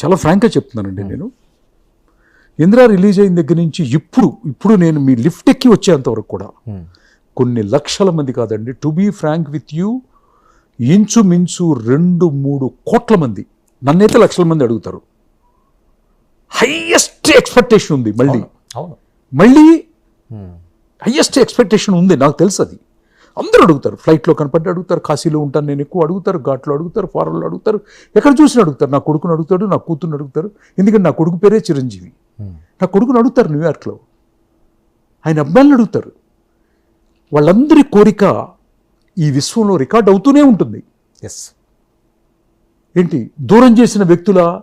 చాలా ఫ్రాంక్గా చెప్తున్నానండి నేను. ఇందిరా రిలీజ్ అయిన దగ్గర నుంచి ఇప్పుడు ఇప్పుడు నేను మీ లిఫ్ట్ ఎక్కి వచ్చేంత వరకు కూడా ఉమ్, కొన్ని లక్షల మంది కాదండి. To be frank with you ఇంచుమించు రెండు మూడు కోట్ల మంది నన్నైతే లక్షల మంది అడుగుతారు. హైయెస్ట్ ఎక్స్పెక్టేషన్ ఉంది మళ్ళీ. మళ్ళీ హైయెస్ట్ ఎక్స్పెక్టేషన్ ఉంది నాకు తెలుసు అది. అందరూ అడుగుతారు. ఫ్లైట్లో కనపడి అడుగుతారు కాశీలో ఉంటాను నేను ఎక్కువ అడుగుతారు ఘాట్లో అడుగుతారు ఫారెన్లో అడుగుతారు ఎక్కడ చూసినా అడుగుతారు. నా కొడుకుని అడుగుతాడు నా కూతుర్ని అడుగుతారు. ఎందుకంటే నా కొడుకు పేరే చిరంజీవి. నా కొడుకుని అడుగుతారు న్యూయార్క్లో. ఆయన అబ్బాయిలను అడుగుతారు. వాళ్ళందరి కోరిక ఈ విశ్వంలో రికార్డ్ అవుతూనే ఉంటుంది. ఎస్ ఏంటి? దూరం చేసిన వ్యక్తుల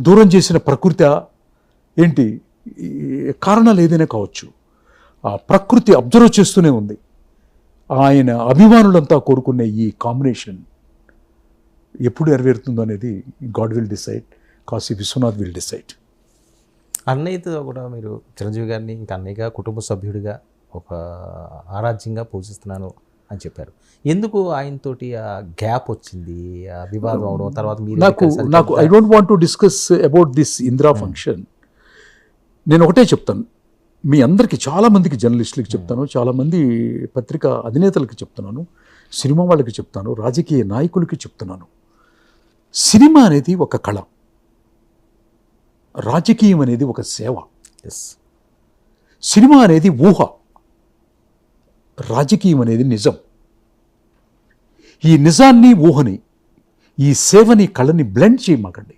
దూరం చేసిన ప్రకృతి ఏంటి? కారణాలు ఏదైనా కావచ్చు. ఆ ప్రకృతి అబ్జర్వ్ చేస్తూనే ఉంది. ఆయన అభిమానులంతా కోరుకునే ఈ కాంబినేషన్ ఎప్పుడు నెరవేరుతుందో అనేది God will decide Kashi Vishwanath will decide. అన్నయ్యతో కూడా మీరు చిరంజీవి గారిని ఇంకా అన్నయ్యగా కుటుంబ సభ్యుడిగా ఒక ఆరాధ్యంగా పూజిస్తున్నాను అని చెప్పారు. ఎందుకు ఆయనతోటి ఆ గ్యాప్ వచ్చింది ఆ వివాదం అవడం తర్వాత మీరు నాకు నాకు I don't want to discuss about this Indira function నేను ఒకటే చెప్తాను. మీ అందరికీ చాలా మందికి జర్నలిస్టులకి చెప్తాను చాలా మంది పత్రికా అధినేతలకు చెప్తున్నాను సినిమా వాళ్ళకి చెప్తాను రాజకీయ నాయకులకి చెప్తున్నాను. సినిమా అనేది ఒక కళ. రాజకీయం అనేది ఒక సేవ. ఎస్ సినిమా అనేది ఊహ. రాజకీయం అనేది నిజం. ఈ నిజాన్ని ఊహని ఈ సేవని కళని బ్లెండ్ చేయమాకండి.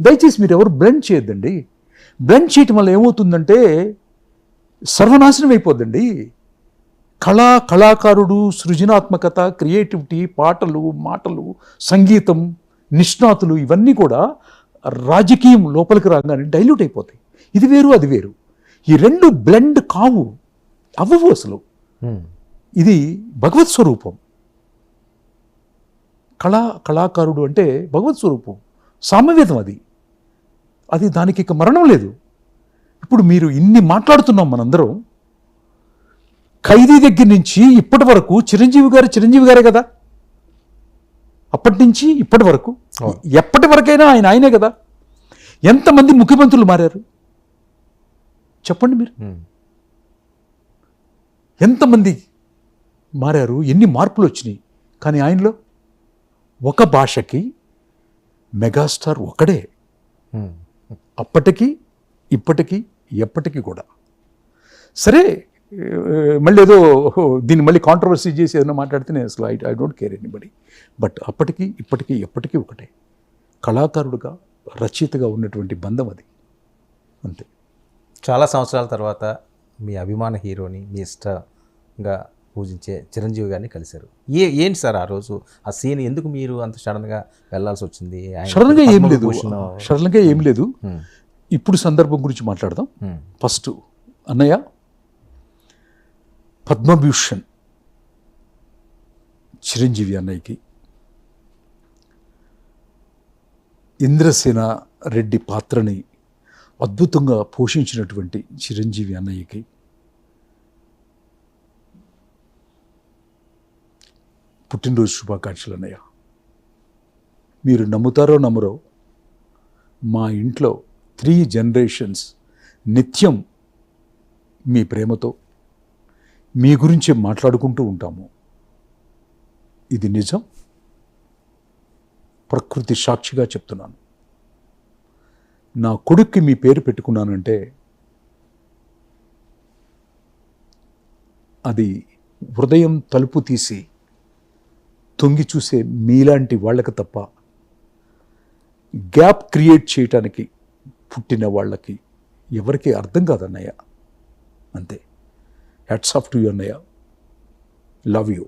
దయచేసి మీరు ఎవరు బ్లెండ్ చేయొద్దండి. బ్లెండ్ చేయటం వల్ల ఏమవుతుందంటే సర్వనాశనం అయిపోద్దండి. కళ కళాకారుడు సృజనాత్మకత క్రియేటివిటీ పాటలు మాటలు సంగీతం నిష్ణాతులు ఇవన్నీ కూడా రాజకీయం లోపలికి రాగానే డైల్యూట్ అయిపోతాయి. ఇది వేరు అది వేరు. ఈ రెండు బ్లెండ్ కావు అవ్వవు అసలు. ఇది భగవత్ స్వరూపం. కళా కళాకారుడు అంటే భగవత్ స్వరూపం. సామవేదం అది. అది దానికి ఇక మరణం లేదు. ఇప్పుడు మీరు ఇన్ని మాట్లాడుతున్నాం మనందరం. ఖైదీ దగ్గర నుంచి ఇప్పటి వరకు చిరంజీవి గారు చిరంజీవి గారే కదా. అప్పటి నుంచి ఇప్పటి వరకు. ఎప్పటి వరకైనా ఆయన ఆయనే కదా. ఎంతమంది ముఖ్యమంత్రులు మారారు? చెప్పండి మీరు. ఎంతమంది మారారు? ఎన్ని మార్పులు వచ్చినాయి? కానీ ఆయనలో ఒక భాషకి మెగాస్టార్ ఒకడే అప్పటికి ఇప్పటికీ ఎప్పటికీ కూడా. సరే మళ్ళీ ఏదో దీన్ని మళ్ళీ కాంట్రవర్సీ చేసి ఏదైనా మాట్లాడితే నేను అసలు I I don't care anybody but అప్పటికి ఇప్పటికీ ఎప్పటికీ ఒకటే. కళాకారుడుగా రచయితగా ఉన్నటువంటి బంధం అది. అంతే. చాలా సంవత్సరాల తర్వాత మీ అభిమాన హీరోని మీ ఇష్టంగా పూజించే చిరంజీవి గారిని కలిశారు. ఏ ఏంటి సార్ ఆ రోజు? ఆ సీన్ ఎందుకు మీరు అంత సడన్గా వెళ్ళాల్సి వచ్చింది? సడన్గా ఏం లేదు. సడన్గా ఏం లేదు. ఇప్పుడు సందర్భం గురించి మాట్లాడదాం. ఉమ్, ఫస్ట్ అన్నయ్య పద్మభూషణ్ చిరంజీవి అన్నయ్యకి ఇంద్రసేన రెడ్డి పాత్రని అద్భుతంగా పోషించినటువంటి చిరంజీవి అన్నయ్యకి పుట్టినరోజు శుభాకాంక్షలు అన్నయ్య. మీరు నమ్ముతారో నమ్మరో మా ఇంట్లో త్రీ జనరేషన్స్ నిత్యం మీ ప్రేమతో మీ గురించి మాట్లాడుకుంటూ ఉంటాము. ఇది నిజం? ప్రకృతి సాక్షిగా చెప్తున్నాను. నా కొడుక్కి మీ పేరు పెట్టుకున్నానంటే అది హృదయం తలుపు తీసి తొంగి చూసే మీలాంటి వాళ్ళకి తప్ప గ్యాప్ క్రియేట్ చేయటానికి పుట్టిన వాళ్ళకి ఎవరికి అర్థం కాదన్నయ్య. అంతే. హ్యాట్స్ ఆఫ్ టు యూ అన్నయ్య. లవ్ యూ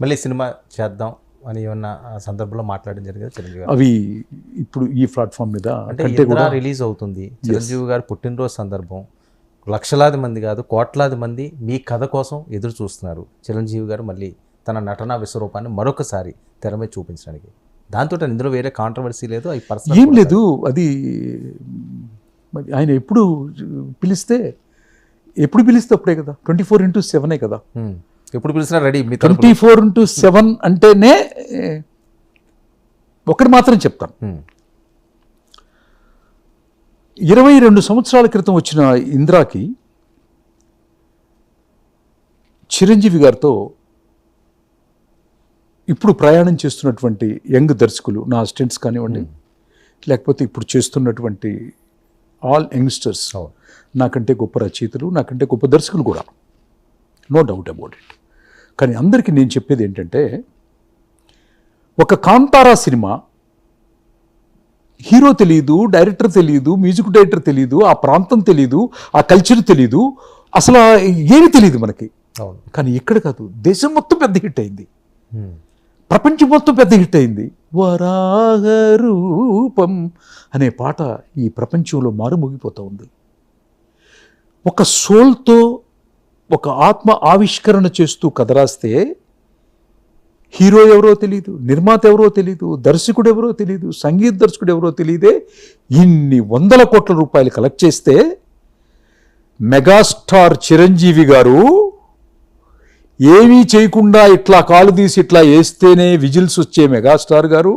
మళ్ళీ సినిమా చేద్దాం అని ఏమన్నా ఆ సందర్భంలో మాట్లాడడం జరిగింది చిరంజీవి అవి ఇప్పుడు ఈ ప్లాట్ఫామ్ మీద అంటే కూడా రిలీజ్ అవుతుంది. చిరంజీవి గారు పుట్టినరోజు సందర్భం. లక్షలాది మంది కాదు కోట్లాది మంది మీ కథ కోసం ఎదురు చూస్తున్నారు. చిరంజీవి గారు మళ్ళీ తన నటనా విశ్వరూపాన్ని మరొకసారి తెర మీద చూపించడానికి. దాంతో ఇందులో వేరే కాంట్రవర్సీ లేదు అవి పర్సనల్ ఏం లేదు అది మరి ఆయన ఎప్పుడు పిలిస్తే ఎప్పుడు పిలిస్తే అప్పుడే కదా ట్వంటీ ఫోర్ ఇంటూ సెవెనే కదా. ఎప్పుడు పిలిచినా ready twenty four into seven అంటేనే ఒకటి మాత్రం చెప్తాను. ఇరవై రెండు సంవత్సరాల క్రితం వచ్చిన ఇంద్రాకి చిరంజీవి గారితో ఇప్పుడు ప్రయాణం చేస్తున్నటువంటి యంగ్ దర్శకులు నా అసిస్టెంట్స్ కానివ్వండి లేకపోతే ఇప్పుడు చేస్తున్నటువంటి ఆల్ యంగ్స్టర్స్ నాకంటే గొప్ప రచయితలు నాకంటే గొప్ప దర్శకులు కూడా. నో డౌట్ అబౌట్ ఇట్ కానీ అందరికీ నేను చెప్పేది ఏంటంటే ఒక కాంతారా సినిమా హీరో తెలియదు డైరెక్టర్ తెలియదు మ్యూజిక్ డైరెక్టర్ తెలియదు ఆ ప్రాంతం తెలియదు ఆ కల్చర్ తెలియదు అసలు ఏమీ తెలియదు మనకి. కానీ ఇక్కడ కాదు దేశం మొత్తం పెద్ద హిట్ అయింది. ప్రపంచం మొత్తం పెద్ద హిట్ అయింది. వరాహరూపం అనే పాట ఈ ప్రపంచంలో మారుమోగిపోతూ ఉంది. ఒక సోల్తో ఒక ఆత్మ ఆవిష్కరణ చేస్తూ కథ రాస్తే హీరో ఎవరో తెలియదు నిర్మాత ఎవరో తెలియదు దర్శకుడు ఎవరో తెలియదు సంగీత దర్శకుడు ఎవరో తెలియదే ఇన్ని వందల కోట్ల రూపాయలు కలెక్ట్ చేస్తే మెగాస్టార్ చిరంజీవి గారు ఏమీ చేయకుండా ఇట్లా కాలు తీసి ఇట్లా వేస్తేనే విజిల్స్ వచ్చే మెగాస్టార్ గారు.